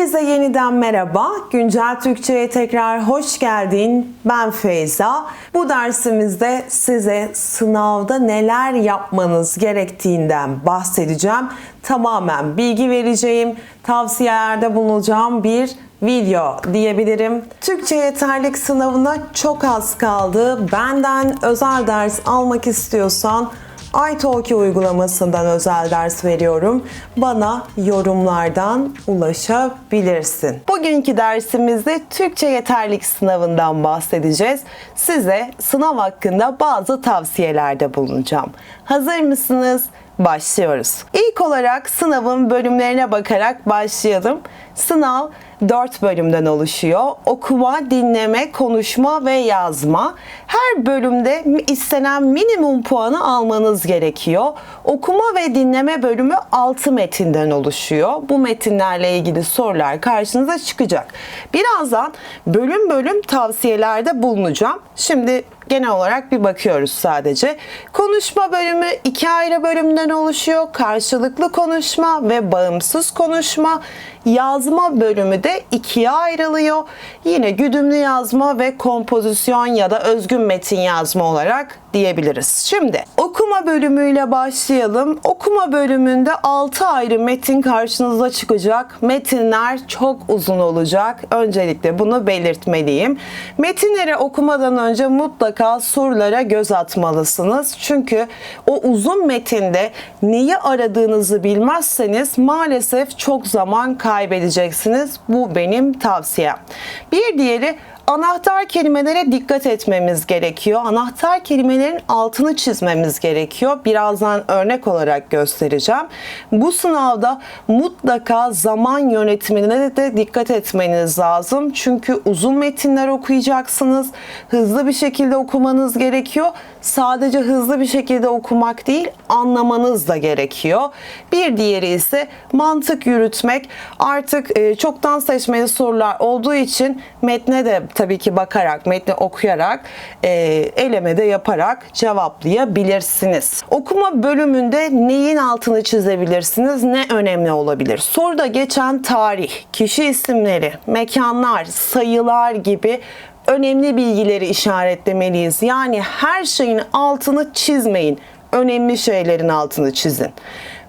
Herkese yeniden merhaba. Güncel Türkçe'ye tekrar hoş geldin. Ben Feyza. Bu dersimizde size sınavda neler yapmanız gerektiğinden bahsedeceğim. Tamamen bilgi vereceğim, tavsiyelerde bulunacağım bir video diyebilirim. Türkçe yeterlik sınavına çok az kaldı. Benden özel ders almak istiyorsan iTalki uygulamasından özel ders veriyorum. Bana yorumlardan ulaşabilirsin. Bugünkü dersimizde Türkçe yeterlik sınavından bahsedeceğiz. Size sınav hakkında bazı tavsiyelerde bulunacağım. Hazır mısınız? Başlıyoruz. İlk olarak sınavın bölümlerine bakarak başlayalım. Sınav 4 bölümden oluşuyor. Okuma, dinleme, konuşma ve yazma. Her bölümde istenen minimum puanı almanız gerekiyor. Okuma ve dinleme bölümü 6 metinden oluşuyor. Bu metinlerle ilgili sorular karşınıza çıkacak. Birazdan bölüm bölüm tavsiyelerde bulunacağım. Şimdi genel olarak bir bakıyoruz sadece. Konuşma bölümü iki ayrı bölümden oluşuyor. Karşılıklı konuşma ve bağımsız konuşma. Yazma bölümü de ikiye ayrılıyor. Yine güdümlü yazma ve kompozisyon ya da özgün metin yazma olarak diyebiliriz. Şimdi okuma bölümüyle başlayalım. Okuma bölümünde 6 ayrı metin karşınıza çıkacak. Metinler çok uzun olacak. Öncelikle bunu belirtmeliyim. Metinleri okumadan önce mutlaka sorulara göz atmalısınız. Çünkü o uzun metinde neyi aradığınızı bilmezseniz maalesef çok zaman kaybedeceksiniz. Bu benim tavsiyem. Bir diğeri anahtar kelimelere dikkat etmemiz gerekiyor. Anahtar kelimelerin altını çizmemiz gerekiyor. Birazdan örnek olarak göstereceğim. Bu sınavda mutlaka zaman yönetimine de dikkat etmeniz lazım. Çünkü uzun metinler okuyacaksınız. Hızlı bir şekilde okumanız gerekiyor. Sadece hızlı bir şekilde okumak değil, anlamanız da gerekiyor. Bir diğeri ise mantık yürütmek. Artık e, çoktan seçmeli sorular olduğu için metne de tabii ki bakarak, metni okuyarak, e, eleme de yaparak cevaplayabilirsiniz. Okuma bölümünde neyin altını çizebilirsiniz, ne önemli olabilir? Soruda geçen tarih, kişi isimleri, mekanlar, sayılar gibi önemli bilgileri işaretlemeliyiz. Yani her şeyin altını çizmeyin. Önemli şeylerin altını çizin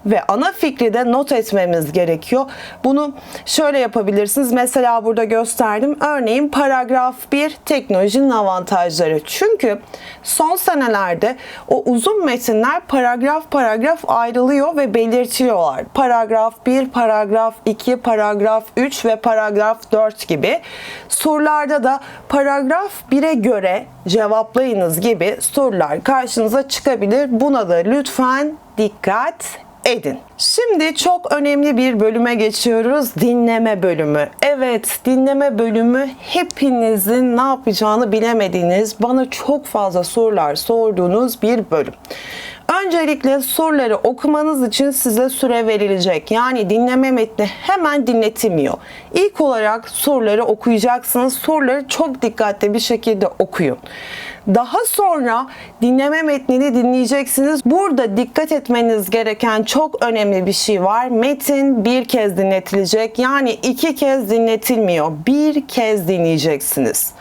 ve ana fikri de not etmemiz gerekiyor. Bunu şöyle yapabilirsiniz. Mesela burada gösterdim. Örneğin paragraf 1 teknolojinin avantajları. Çünkü son senelerde o uzun metinler paragraf paragraf ayrılıyor ve belirtiyorlar. Paragraf 1, paragraf 2, paragraf 3 ve paragraf 4 gibi. Sorularda da paragraf 1'e göre cevaplayınız gibi sorular karşınıza çıkabilir. Buna da lütfen dikkat edin. Şimdi çok önemli bir bölüme geçiyoruz. Dinleme bölümü. Evet, dinleme bölümü hepinizin ne yapacağını bilemediğiniz, bana çok fazla sorular sorduğunuz bir bölüm. Öncelikle soruları okumanız için size süre verilecek. Yani dinleme metni hemen dinletilmiyor. İlk olarak soruları okuyacaksınız. Soruları çok dikkatli bir şekilde okuyun. Daha sonra dinleme metnini dinleyeceksiniz. Burada dikkat etmeniz gereken çok önemli bir şey var. Metin bir kez dinletilecek. Yani iki kez dinletilmiyor. Bir kez dinleyeceksiniz.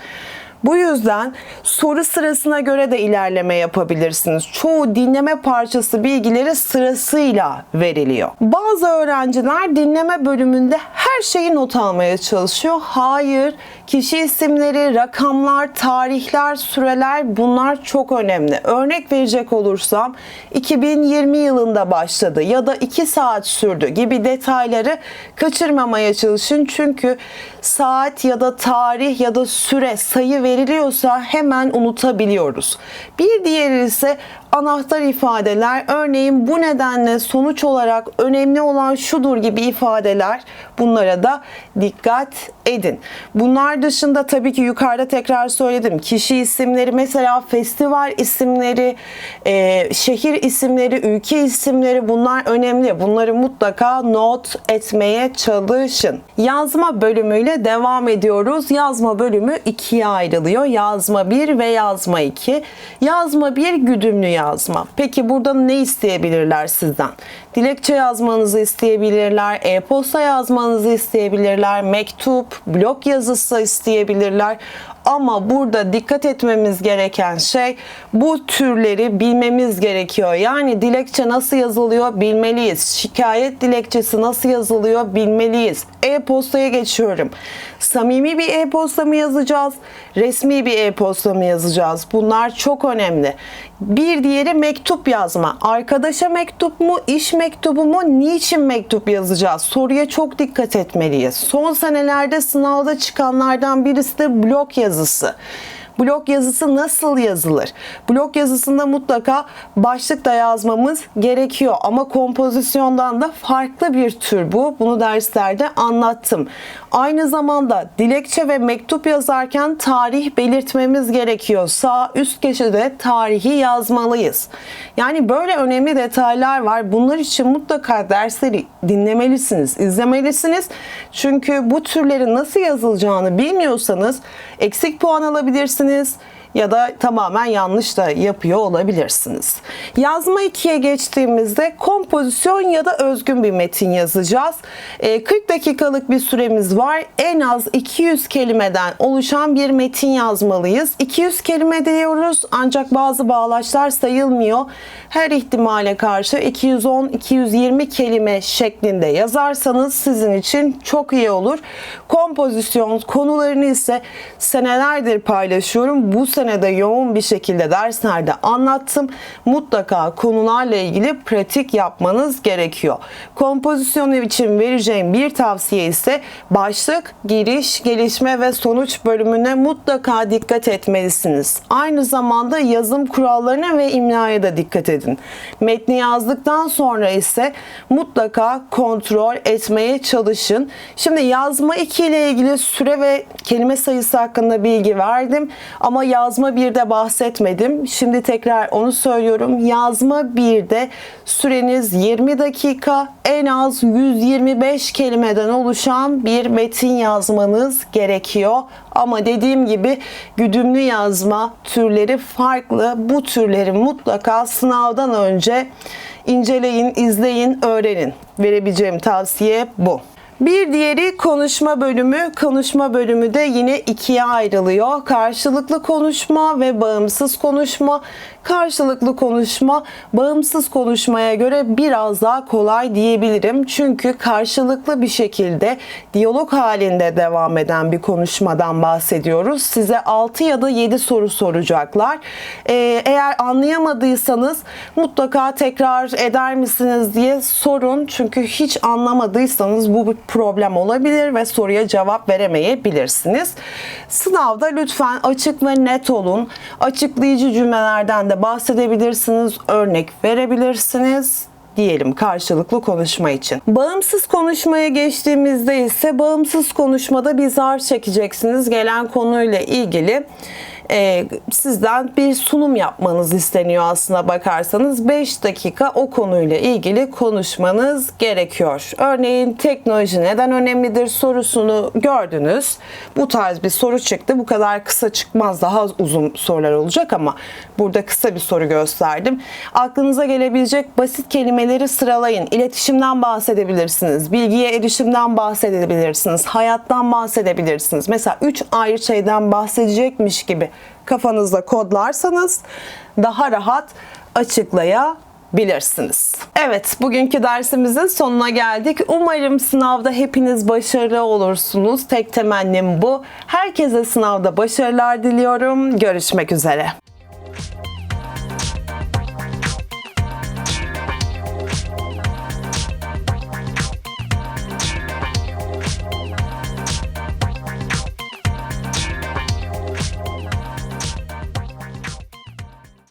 Bu yüzden soru sırasına göre de ilerleme yapabilirsiniz. Çoğu dinleme parçası bilgileri sırasıyla veriliyor. Bazı öğrenciler dinleme bölümünde her şeyi not almaya çalışıyor. Hayır, kişi isimleri, rakamlar, tarihler, süreler bunlar çok önemli. Örnek verecek olursam 2020 yılında başladı ya da 2 saat sürdü gibi detayları kaçırmamaya çalışın. Çünkü saat ya da tarih ya da süre sayı veriliyorsa hemen unutabiliyoruz. Bir diğeri ise anahtar ifadeler. Örneğin bu nedenle sonuç olarak önemli olan şudur gibi ifadeler bunlara da dikkat edin. Bunlar dışında tabii ki yukarıda tekrar söyledim. Kişi isimleri mesela festival isimleri, e, şehir isimleri, ülke isimleri bunlar önemli. Bunları mutlaka not etmeye çalışın. Yazma bölümüyle devam ediyoruz. Yazma bölümü ikiye ayrılıyor. Yazma 1 ve yazma 2. Yazma 1 güdümlü yazma. Peki burada ne isteyebilirler sizden? Dilekçe yazmanızı isteyebilirler, e-posta yazmanızı isteyebilirler, mektup, blog yazısı isteyebilirler. Ama burada dikkat etmemiz gereken şey bu türleri bilmemiz gerekiyor. Yani dilekçe nasıl yazılıyor bilmeliyiz. Şikayet dilekçesi nasıl yazılıyor bilmeliyiz. E-postaya geçiyorum. Samimi bir e-posta mı yazacağız? Resmi bir e-posta mı yazacağız? Bunlar çok önemli. Bir diğeri mektup yazma. Arkadaşa mektup mu, iş mektubu mu, niçin mektup yazacağız? Soruya çok dikkat etmeliyiz. Son senelerde sınavda çıkanlardan birisi de blog yazısı. Blog yazısı nasıl yazılır? Blog yazısında mutlaka başlık da yazmamız gerekiyor ama kompozisyondan da farklı bir tür bu. Bunu derslerde anlattım. Aynı zamanda dilekçe ve mektup yazarken tarih belirtmemiz gerekiyor. Sağ üst köşede tarihi yazmalıyız. Yani böyle önemli detaylar var. Bunlar için mutlaka dersleri dinlemelisiniz, izlemelisiniz. Çünkü bu türlerin nasıl yazılacağını bilmiyorsanız eksik puan alabilirsiniz Business. Ya da tamamen yanlış da yapıyor olabilirsiniz. Yazma 2'ye geçtiğimizde kompozisyon ya da özgün bir metin yazacağız. Ee, 40 dakikalık bir süremiz var. En az 200 kelimeden oluşan bir metin yazmalıyız. 200 kelime diyoruz ancak bazı bağlaçlar sayılmıyor. Her ihtimale karşı 210-220 kelime şeklinde yazarsanız sizin için çok iyi olur. Kompozisyon konularını ise senelerdir paylaşıyorum. Bu sene de yoğun bir şekilde derslerde anlattım. Mutlaka konularla ilgili pratik yapmanız gerekiyor. Kompozisyonu için vereceğim bir tavsiye ise başlık, giriş, gelişme ve sonuç bölümüne mutlaka dikkat etmelisiniz. Aynı zamanda yazım kurallarına ve imlaya da dikkat edin. Metni yazdıktan sonra ise mutlaka kontrol etmeye çalışın. Şimdi yazma 2 ile ilgili süre ve kelime sayısı hakkında bilgi verdim ama yazma 1'de bahsetmedim. Şimdi tekrar onu söylüyorum. Yazma 1'de süreniz 20 dakika en az 125 kelimeden oluşan bir metin yazmanız gerekiyor. Ama dediğim gibi güdümlü yazma türleri farklı. Bu türleri mutlaka sınavdan önce inceleyin, izleyin, öğrenin. Verebileceğim tavsiye bu. Bir diğeri konuşma bölümü. Konuşma bölümü de yine ikiye ayrılıyor. Karşılıklı konuşma ve bağımsız konuşma. Karşılıklı konuşma bağımsız konuşmaya göre biraz daha kolay diyebilirim. Çünkü karşılıklı bir şekilde diyalog halinde devam eden bir konuşmadan bahsediyoruz. Size 6 ya da 7 soru soracaklar. Ee, eğer anlayamadıysanız mutlaka tekrar eder misiniz diye sorun. Çünkü hiç anlamadıysanız bu problem olabilir ve soruya cevap veremeyebilirsiniz. Sınavda lütfen açık ve net olun. Açıklayıcı cümlelerden de bahsedebilirsiniz, örnek verebilirsiniz diyelim karşılıklı konuşma için. Bağımsız konuşmaya geçtiğimizde ise bağımsız konuşmada bir zar çekeceksiniz. Gelen konuyla ilgili e, sizden bir sunum yapmanız isteniyor aslına bakarsanız 5 dakika o konuyla ilgili konuşmanız gerekiyor. Örneğin teknoloji neden önemlidir sorusunu gördünüz. Bu tarz bir soru çıktı. Bu kadar kısa çıkmaz daha uzun sorular olacak ama burada kısa bir soru gösterdim. Aklınıza gelebilecek basit kelimeleri sıralayın. İletişimden bahsedebilirsiniz. Bilgiye erişimden bahsedebilirsiniz. Hayattan bahsedebilirsiniz. Mesela 3 ayrı şeyden bahsedecekmiş gibi kafanızda kodlarsanız daha rahat açıklayabilirsiniz. Evet, bugünkü dersimizin sonuna geldik. Umarım sınavda hepiniz başarılı olursunuz. Tek temennim bu. Herkese sınavda başarılar diliyorum. Görüşmek üzere.